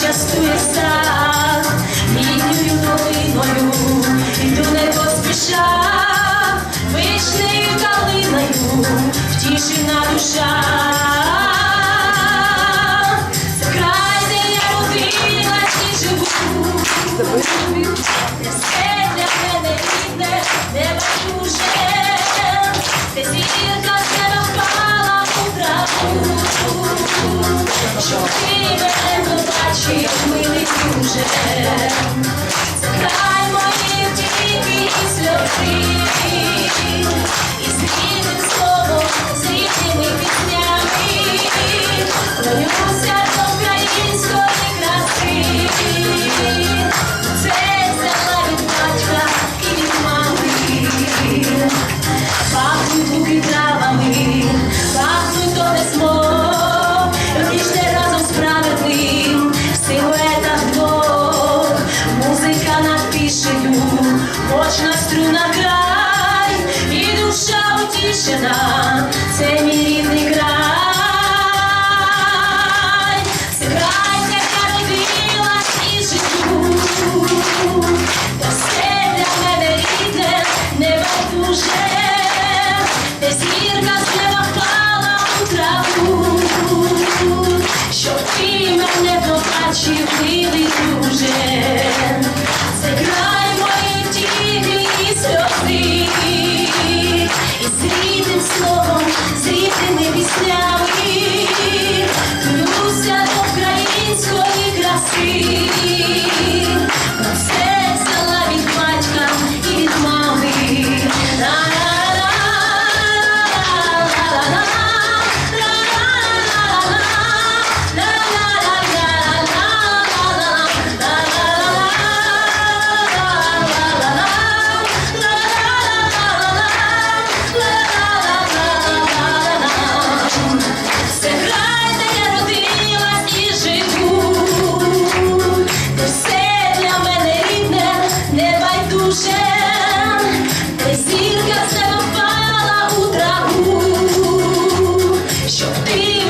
частує сад, літньою долиною, йду не поспіша, вишнею калиною, втішена душа. Це край, де я родилась і живу. Пахнуть луки травами, пахнуть то не смог, Вічне разом справедливим, в силуетах. Музика над пішею, хоч на край, і душа утішена, це мій рідний край.